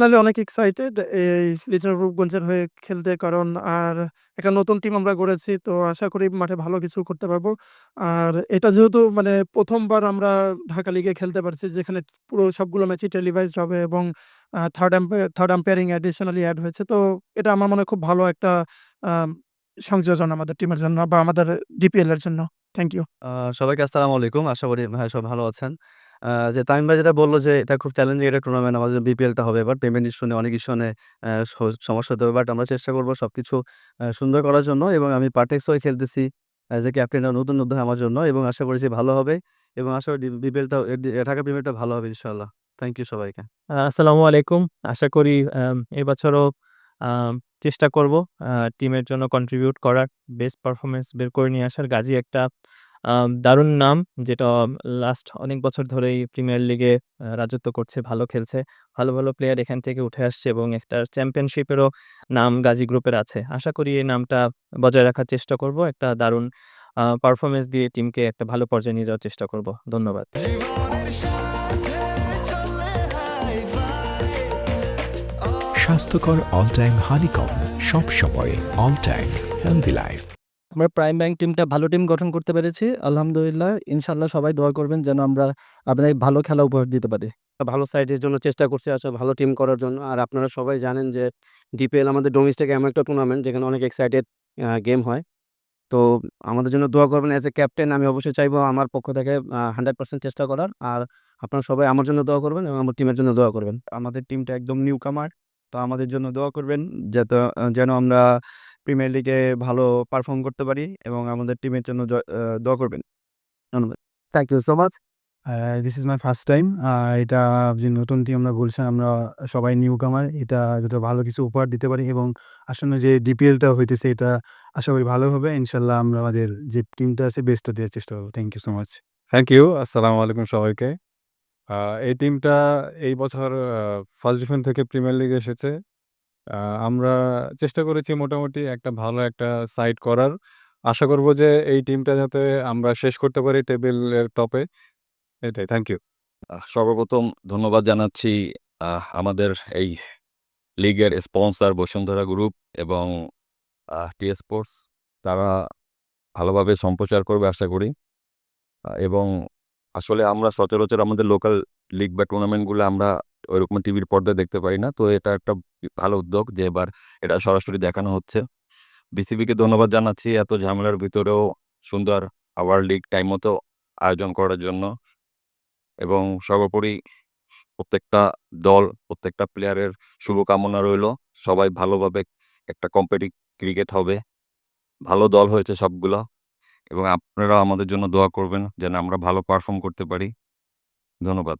Personally অনেক excited এই লিটন রূপগঞ্জের হয়ে খেলতে। কারণ আর একটা নতুন টিম আমরা গড়েছি। তো আশা করি মাঠে ভালো কিছু করতে পারব। আর এটা যেহেতু মানে প্রথমবার আমরা ঢাকা লিগে খেলতে পারছি, যেখানে পুরো সবগুলো ম্যাচই টেলিভাইজড হবে এবং third third umpiring additionally add হয়েছে। তো এটা আমার মনে হয় খুব ভালো একটা সংযোজন আমাদের টিমের জন্য বা আমাদের ডিপিএল এর জন্য। Thank you. সবাইকে আসসালামু আলাইকুম। আশা করি ভাইয়া সবাই ভালো আছেন। যে তামিম ভাই যেটা বলল যে এটা খুব চ্যালেঞ্জিং একটা টুর্নামেন্ট আমাদের বিপিএলটা হবে এবার। পেমেন্ট ইস্যু নিয়ে অনেক ইস্যু নিয়ে সমস্যা হতে হবে। বাট আমরা চেষ্টা করব সবকিছু আ সুন্দর করার জন্য এবং আমি পারটেক্স হয়ে খেলতেছি অ্যাজ এ ক্যাপ্টেন নতুন অধ্যায় আমার জন্য এবং আশা করছি ভালো হবে এবং আশা করি বিপিএলটা ঢাকা প্রিমিয়ারটা ভালো হবে ইনশাআল্লাহ। থ্যাংক ইউ সবাইকে। আসসালামু আলাইকুম। আশা করি এবছরও চেষ্টা করব টিমের জন্য কন্ট্রিবিউট করার, বেস্ট পারফরমেন্স বের করে নিয়ে আসার। গাজী একটা দারুণ নাম যেটা লাস্ট অনেক বছর ধরেই প্রিমিয়ার লিগে রাজত্ব করছে, ভালো খেলছে। ভালো, ভালো প্লেয়ার এখান থেকে উঠে আসছে এবং একটা চ্যাম্পিয়নশিপেরও নাম গাজী গ্রুপের আছে। আশা করি এই নামটা বজায় রাখার চেষ্টা করব। একটা দারুণ আ পারফরম্যান্স দিয়ে টিমকে একটা ভালো পর্যায়ে নিয়ে যাওয়ার চেষ্টা করব। ধন্যবাদ। স্বাস্থ্যকর অল টাইম হানিকম সব সময় অল টাইম হেলদি লাইফ আমরা প্রাইম ব্যাংক টিমটা ভালো টিম গঠন করতে পেরেছি। আলহামদুলিল্লাহ। ইনশাল্লাহ সবাই দোয়া করবেন যেন আমরা আপনাদের ভালো খেলা উপহার দিতে পারি। ভালো সাইডের জন্য চেষ্টা করছি আসলে ভালো টিম করার জন্য। আর আপনারা সবাই জানেন যে ডিপিএল আমাদের ডোমেস্টিক এমন একটা টুর্নামেন্ট যেখানে অনেক এক্সাইটেড গেম হয়। তো আমাদের জন্য দোয়া করবেন অ্যাজ এ ক্যাপ্টেন আমি অবশ্যই চাইব আমার পক্ষ থেকে হান্ড্রেড পার্সেন্ট চেষ্টা করার। আর আপনারা সবাই আমার জন্য দোয়া করবেন এবং আমার টিমের জন্য দোয়া করবেন। আমাদের টিমটা একদম নিউকামার। তো আমাদের জন্য দোয়া করবেন যাতে যেন আমরা প্রিমিয়ার লিগে ভালো পারফর্ম করতে পারি এবং আমাদের টিমের জন্য দোয়া করবেন। ধন্যবাদ। Thank you so much. This is my first time. এটা যে নতুন টিম আমরা গুলশান আমরা সবাই নিউকামার। এটা যাতে ভালো কিছু উপহার দিতে পারি এবং আসন্ন যে ডিপিএলটা হইতেছে এটা আশা করি ভালো হবে। ইনশাল্লাহ আমরা আমাদের যে টিমটা আছে বেস্টটা দেওয়ার চেষ্টা করব। Thank you so much. Thank you. আসসালামু আলাইকুম সবাইকে। এই টিমটা এই বছর ফার্স্ট ডিভিশন থেকে প্রিমিয়ার লিগে এসেছে। আমরা চেষ্টা করেছি মোটামুটি একটা ভালো একটা সাইড করার। আশা করব যে এই টিমটা যাতে আমরা শেষ করতে পারি টেবিলের টপে। এটাই। Thank you. সর্বপ্রথম ধন্যবাদ জানাচ্ছি আমাদের এই লিগের স্পন্সর বসুন্ধরা গ্রুপ এবং টিএস স্পোর্টস। তারা ভালোভাবে সম্প্রচার করবে, আশা করি। এবং আসলে আমরা সচরাচর আমাদের লোকাল লিগ বা টুর্নামেন্টগুলো আমরা ওইরকম টিভির পর্দায় দেখতে পারি না। তো এটা একটা ভালো উদ্যোগ যে এবার এটা সরাসরি দেখানো হচ্ছে। বিসিবিকে ধন্যবাদ জানাচ্ছি এত ঝামেলার ভিতরেও সুন্দর আওয়ার লিগ টাইম মতো আয়োজন করার জন্য। এবং সর্বোপরি প্রত্যেকটা দল, প্রত্যেকটা প্লেয়ারের শুভকামনা রইল। সবাই ভালোভাবে একটা কম্পিটিভ ক্রিকেট হবে। ভালো দল হয়েছে সবগুলা। এবং আপনারাও আমাদের জন্য দোয়া করবেন যেন আমরা ভালো পারফর্ম করতে পারি। ধন্যবাদ।